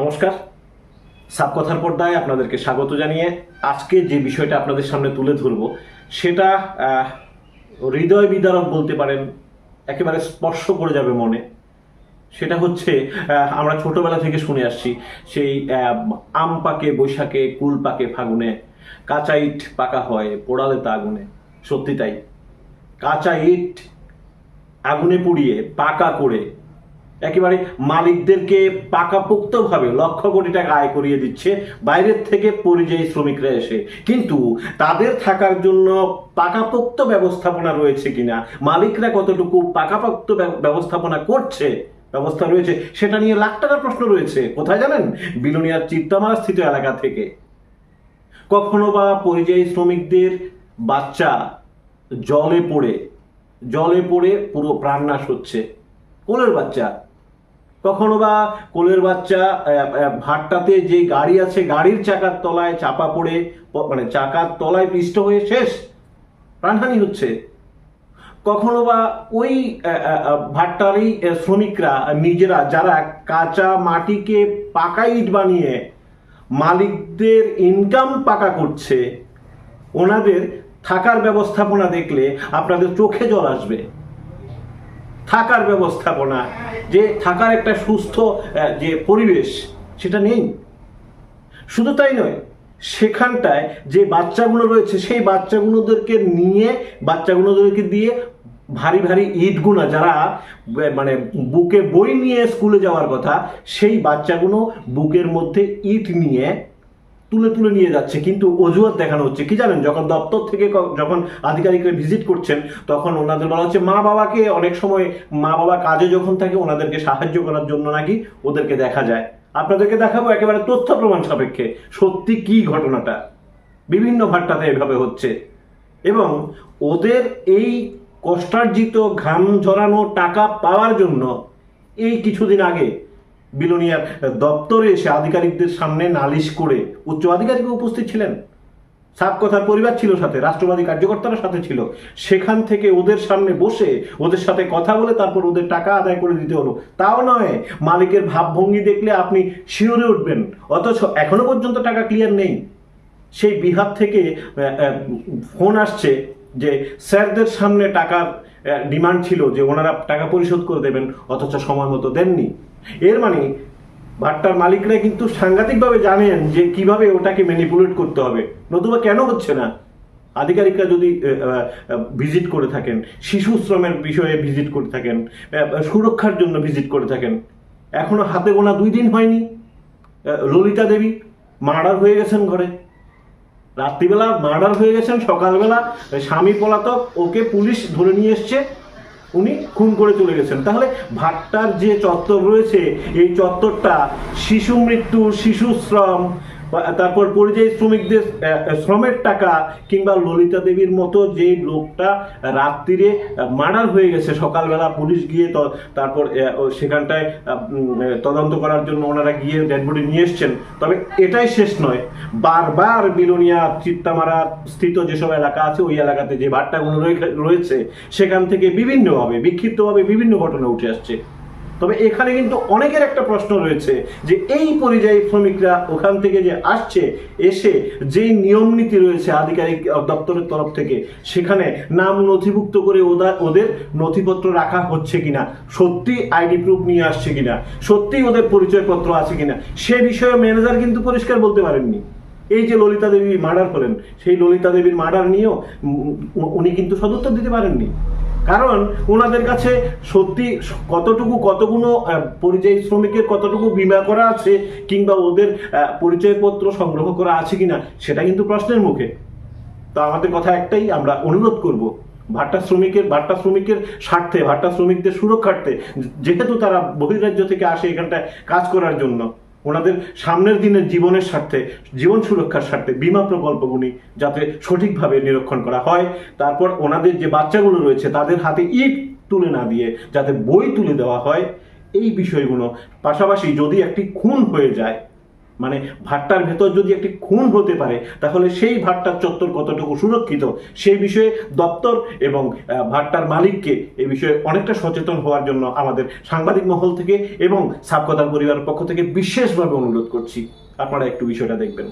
নমস্কার। সাবকথার পর্দায় আপনাদেরকে স্বাগত জানিয়ে আজকে যে বিষয়টা আপনাদের সামনে তুলে ধরব, সেটা হৃদয় বিদারক বলতে পারেন, একেবারে স্পর্শ করে যাবে মনে। সেটা হচ্ছে আমরা ছোটবেলা থেকে শুনে আসছি, সেই আম পাকে, বৈশাখে, কুল পাকে ফাগুনে, কাঁচা ইট পাকা হয়, পোড়ালে তা আগুনে। সত্যি তাই। কাঁচা ইট আগুনে পুড়িয়ে পাকা করে একেবারে মালিকদেরকে পাকাপোক্তভাবে লক্ষ কোটি টাকা আয় করিয়ে দিচ্ছে, বাইরের থেকে পরিযায়ী শ্রমিকরা এসে। কিন্তু তাদের থাকার জন্য পাকাপোক্ত ব্যবস্থাপনা রয়েছে কিনা, মালিকরা কতটুকু পাকাপোক্ত ব্যব- ব্যবস্থাপনা করছে, ব্যবস্থা রয়েছে, সেটা নিয়ে লাখ টাকার প্রশ্ন রয়েছে। কোথায় জানেন? বিলোনিয়ার চিত্তামারা স্থিত এলাকা থেকে। কখনো বা পরিযায়ী শ্রমিকদের বাচ্চা জলে পড়ে জলে পড়ে পুরো প্রাণনাশ হচ্ছে। কোলের বাচ্চা কখনো বা কোলের বাচ্চা ভাট্টাতে যে গাড়ি আছে, গাড়ির চাকার তলায় চাপা পড়ে মানে চাকার তলায় পিষ্ট হয়ে শেষ প্রাণহানি হচ্ছে। কখনো বা ওই ভাট্টারই শ্রমিকরা, নিজেরা যারা কাঁচা মাটিকে পাকা ইট বানিয়ে মালিকদের ইনকাম পাকা করছে, ওনাদের থাকার ব্যবস্থাপনা দেখলে আপনাদের চোখে জল আসবে। থাকার ব্যবস্থাপনা, যে থাকার একটা সুস্থ যে পরিবেশ, সেটা নেই। শুধু তাই নয়, সেখানটায় যে বাচ্চাগুলো রয়েছে, সেই বাচ্চাগুলোদেরকে নিয়ে, বাচ্চাগুলোদেরকে দিয়ে ভারী ভারী ইটগুনা, যারা মানে বুকে বই নিয়ে স্কুলে যাওয়ার কথা, সেই বাচ্চাগুলো বুকের মধ্যে ইট নিয়ে তুলে তুলে নিয়ে যাচ্ছে, কিন্তু অজুহাত দেখানো হচ্ছে। কি জানেন, যখন দপ্তর থেকে যখন আধিকারিকরা ভিজিট করছেন, তখন ওনাদের বলা হচ্ছে, মা বাবাকে অনেক সময় মা বাবা কাজে যখন থাকে, ওনাদেরকে সাহায্য করার জন্য নাকি ওদেরকে দেখা যায়। আপনাদেরকে দেখাবো একেবারে তথ্য প্রমাণ সাপেক্ষে। সত্যি কি ঘটনাটা? বিভিন্ন ভাট্টাতে এভাবে হচ্ছে। এবং ওদের এই কষ্টার্জিত ঘাম ঝরানো টাকা পাওয়ার জন্য এই কিছুদিন আগে বিলোনিয়ার দপ্তরে এসে আধিকারিকদের সামনে নালিশ করে উচ্চ আধিকারিক উপস্থিত ছিলেন। সাপ কথার পরিবার ছিল সাথে, রাষ্ট্রবাদী কার্যকর্তারা সাথে ছিল। সেখান থেকে ওদের সামনে বসে ওদের সাথে কথা বলে তারপর ওদের টাকা আদায় করে দিতে হলো। তাও নয়, মালিকের ভাবভঙ্গি দেখলে আপনি শিওরে উঠবেন। অথচ এখনও পর্যন্ত টাকা ক্লিয়ার নেই। সেই বিহার থেকে ফোন আসছে যে স্যারদের সামনে টাকার ডিমান্ড ছিল যে ওনারা টাকা পরিশোধ করে দেবেন, অথচ সময় মতো দেননি। এর মানে ভাট্টার মালিকরা কিন্তু সাংঘাতিকভাবে জানেন যে কীভাবে ওটাকে ম্যানিপুলেট করতে হবে। নতুবা কেন হচ্ছে না? আধিকারিকরা যদি ভিজিট করে থাকেন, শিশু শ্রমের বিষয়ে ভিজিট করে থাকেন সুরক্ষার জন্য ভিজিট করে থাকেন, এখনও হাতে গোনা দুই দিন হয়নি। ললিতা দেবী মার্ডার হয়ে গেছেন ঘরে। রাত্রিবেলা মার্ডার হয়ে গেছেন সকালবেলা স্বামী পলাতক, ওকে পুলিশ ধরে নিয়ে এসছে। উনি খুন করে চলে গেছেন। তাহলে ভাট্টার যে চত্বর রয়েছে, এই চত্বরটা শিশু মৃত্যু, শিশু শ্রম তারপর পরিযায়ী শ্রমিকদের শ্রমের টাকা কিংবা ললিতা দেবীর মতো যে লোকটা রাত্রিরে মার্ডার হয়ে গেছে, সকালবেলা পুলিশ গিয়ে তারপর সেখানটায় তদন্ত করার জন্য ওনারা গিয়ে ডেড বডি নিয়ে এসছেন। তবে এটাই শেষ নয়। বারবার বিলোনিয়া চিত্তামারা স্থিত যেসব এলাকা আছে, ওই এলাকাতে যে ভাট্টাগুলো রয়েছে, সেখান থেকে বিভিন্নভাবে, বিক্ষিপ্তভাবে বিভিন্ন ঘটনা উঠে আসছে। তবে এখানে কিন্তু অনেকের একটা প্রশ্ন রয়েছে যে এই পরিযায়ী শ্রমিকরা ওখান থেকে যে আসছে, এসে যেই নিয়ম নীতি রয়েছে আধিকারিক দপ্তরের তরফ থেকে, সেখানে নাম নথিভুক্ত করে ওদা- ওদের নথিপত্র রাখা হচ্ছে কিনা? সত্যি আইডি প্রুফ নিয়ে আসছে কিনা? সত্যি ওদের পরিচয়পত্র আছে কিনা? সে বিষয়ে ম্যানেজার কিন্তু পরিষ্কার বলতে পারেননি। এই যে ললিতা দেবী মার্ডার করেন, সেই ললিতা দেবীর মার্ডার নিয়েও উনি কিন্তু সদুত্তর দিতে পারেননি। কারণ ওনাদের কাছে সত্যি কতটুকু কতগুলো পরিযায়ী শ্রমিকের কতটুকু বিমা করা আছে কিংবা ওদের পরিচয়পত্র সংগ্রহ করা আছে কিনা, সেটা কিন্তু প্রশ্নের মুখে। তো আমাদের কথা একটাই, আমরা অনুরোধ করব ভাট্টা শ্রমিকের ভাট্টা শ্রমিকের স্বার্থে, ভাট্টা শ্রমিকদের সুরক্ষার্থে, যেহেতু তারা বহির্রাজ্য থেকে আসে এখানটায় কাজ করার জন্য। ওনাদের সামনের দিনের জীবনের স্বার্থে, জীবন সুরক্ষার স্বার্থে বিমা প্রকল্পগুলি যাতে সঠিকভাবে নিরীক্ষণ করা হয়। তারপর ওনাদের যে বাচ্চাগুলো রয়েছে, তাদের হাতে ইট তুলে না দিয়ে যাতে বই তুলে দেওয়া হয়। এই বিষয়গুলো পাশাপাশি যদি একটি খুন হয়ে যায় মানে ভাট্টার ভেতর যদি একটি খুন হতে পারে, তাহলে সেই ভাট্টার চত্বর কতটুকু সুরক্ষিত? সেই বিষয়ে দপ্তর এবং ভাট্টার মালিককে এ বিষয়ে অনেকটা সচেতন হওয়ার জন্য আমাদের সাংবাদিক মহল থেকে এবং সাবকতার পরিবারের পক্ষ থেকে বিশেষভাবে অনুরোধ করছি। আপনারা একটু বিষয়টা দেখবেন।